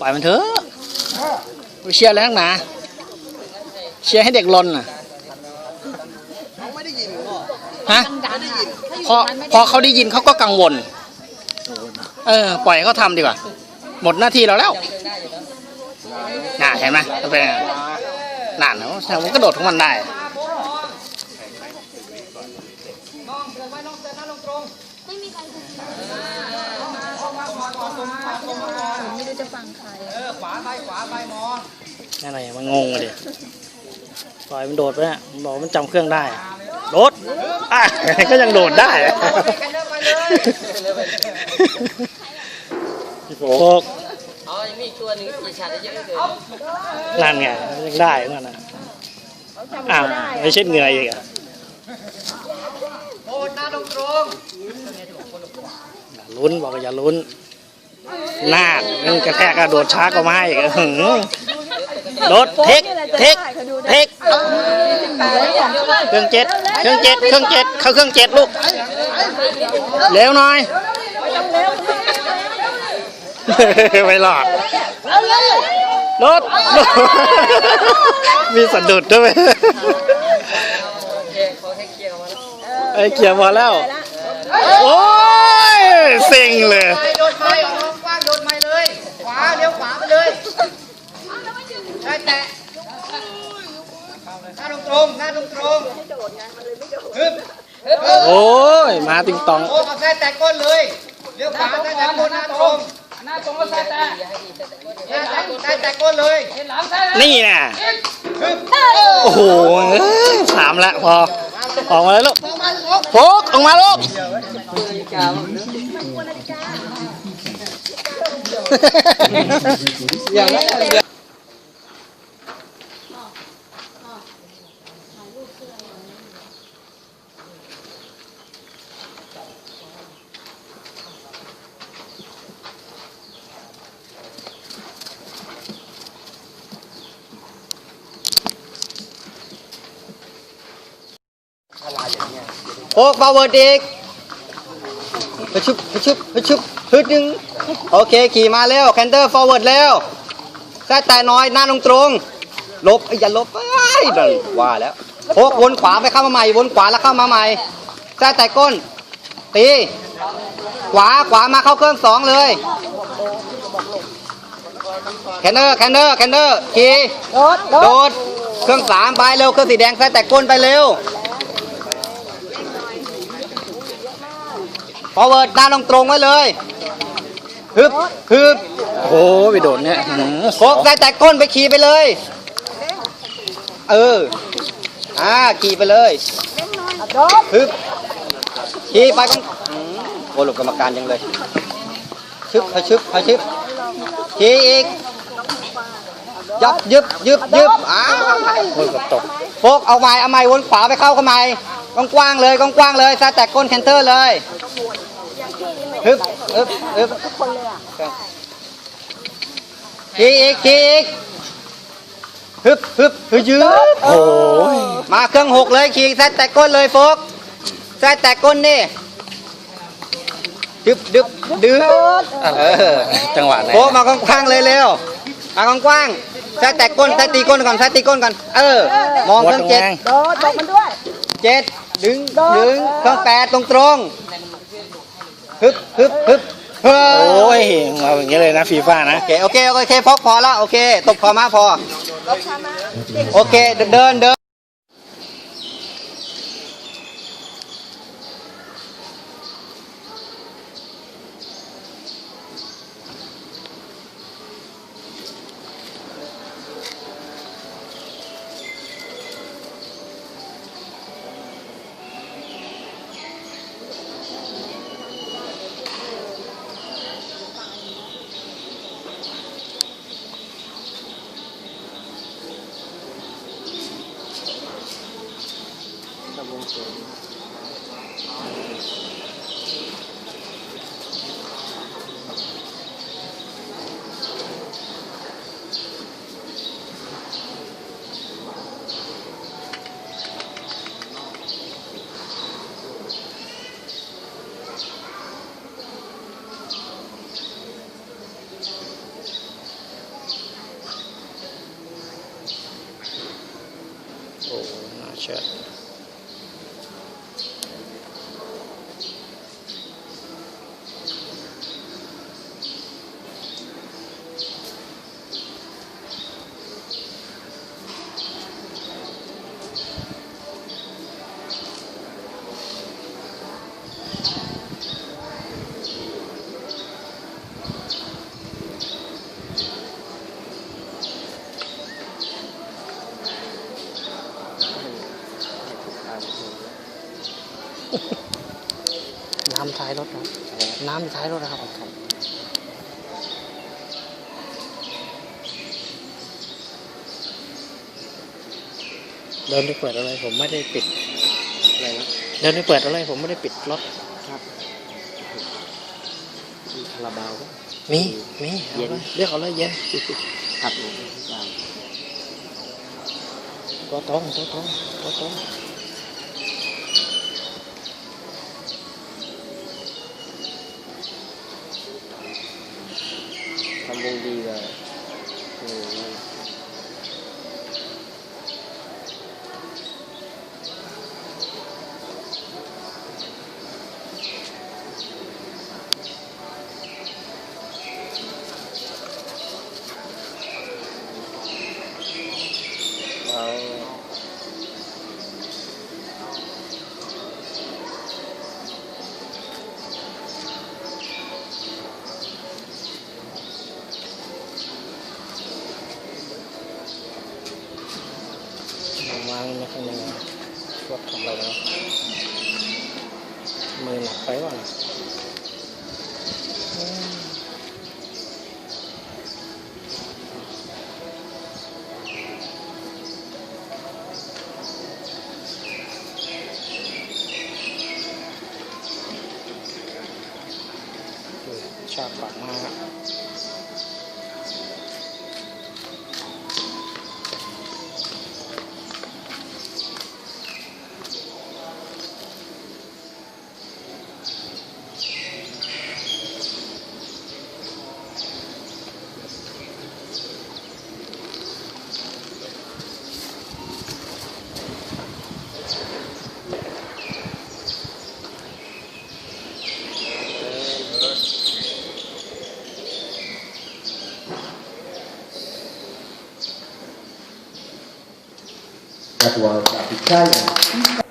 ปล่อยมันเถอะไปเชียร์แล้วนักหนาเชียร์ให้เด็กลนน่ะฮะพอพอเขาได้ยินเขาก็กังวล เออ ปล่อยเขาทำดีกว่า หมดหน้าที่เราแล้วน่าเห็นไหมเป็นงนั่นนะมันกระโดดของมันได้ ไม่รู้จะฟังใครนั่นไงมันงงเลยปล่อยมันโดดไปเนี่ยมันบอกมันจำเครื่องได้ โดดอะก็ยังโดดได้โฟกอ๋อยังมีอีกตัวหนึงกี่ชาติเยอะเกินนั่นไงยังได้นั่นน่ะอ้าวไม่เช็ดเหงื่ออีกอะโอ้หน้าตรงตรงอย่าลุ้นบอกว่าอย่าลุ้น หน้ามันกระแทกกระโดดช้ากว่าไม้อีกอื้อหือโดดเทคเทคเทคเครื่องเจ็ดเครื่องเจ็ดเครื่องเจ็ดเข้าเครื่องเจ็ดลูกเร็วหน่อย ไม่หลอดรถมีสะดุดด้วยๆโอเคขอให้เคลียร์ออกมาแล้วไอ้เกียร์มาแล้ว โอ้ยสิงเลย โดดไปออกกว้างโดดไปเลย ขวาเลี้ยวขวาไปเลยใช่แตะหน้าตร งตรงๆหน้าตรงตรงๆฮึบฮึบโอ้ยมาติงตอง โอ้กับแท้แตะก้นเลยเลี้ยวขวาแท้แตะก้นหน้าตรงหน้าตรงก็แท้แตะแท้แตะแท้แตะก้นเลยนี่น่ะฮึบโอ้โหเอ้ยสามละพอ ออกมาเลยลูกโฟกออกมาลูก อย่างนั้น โอ้ฟาวเวิร์ดอีกไปชุบไปชุบไปชุบฮึดหนึ่งโอเค ขี่มาเร็วแคนเดอร์ฟอร์เวิร์ดเร็วใส่แต่น้อยหน้าตรงตรงๆลบไอ้ยอย่าลบไอ้ยนั่นว่าแล้วโอ้วนขวาไปเข้ามาใหม่วนขวาแล้วเข้ามาใหม่ใส่แต่ก้นตีขวาขวามาเข้าเครื่องสองเลยแคนเดอร์แคนเดอร์แคนเดอร์ขี่โดดโดโดดดเครื่องสามไปเร็วเครื่องสีแดงใส่แต่ก้นไปเร็ว ฟอร์เวิร์ดหน้าตรงตรงๆไว้เลยฮึบฮึบโอ้โหไปโดดเนี่ยอื้อหือโคกได้แต่ก้นไปขี่ไปเลย เออ อ่าขี่ไปเลยโดดฮึบขี่ไปกันอืมโอ้หลบกรรมการยังเลย ชึบไปชึบไปชึบขี่อีกยับยึบยึบยึบอ้าวโอ้ยเกือบตกโฟกเอาไม้เอาไม้วนขวาไปเข้าเข้าไม้กว้างๆเลยกว้างๆเลยซาแตกก้นแคนเตอร์เลย ฮึบฮึบฮึบขี่อีกขี่อีกฮึบฮึบฮึบยืดโอ้ยมาเครื่องหกเลยขี่แซดแตกก้นเลยโฟกแซดแตกก้นนี่ดึบดึบดึบเออจังหวะไหนโฟกมากว้างๆเลยเร็วมากว้างๆแซดแตกก้นแซดตีก้นก่อนแซดตีก้นก่อนเออ มองวัเคดรื่องตรงเจ็ดแรงโดดบอกมันด้วยเจ็ดดึงดึงเครื่องแปดตรงตรง ฮึบฮึบฮึบเฮ้โอ้ยยมาอย่างเงี้ยเลยนะฟีฟ่านะ โอเค โอเค โอเคพอพอแล้ว โอเค ตบพอมาพอ โอเค เดินเดิน oh not yet. นน้ำท้ายรถครับ น้ำอยู่ท้ายรถนะครับเดินไปเปิดอะไรผมไม่ได้ปิดอะไรนะเดินไปเปิดอะไรผมไม่ได้ปิดรถมีคาราบาวปะมีมีเอาเลยเรียกเอาเลยเย็นครับตัวตรงตัวตรงตัวตรง ทำวงดีเลย วางวางไม่ค่อยมี รถทำอะไร นะมื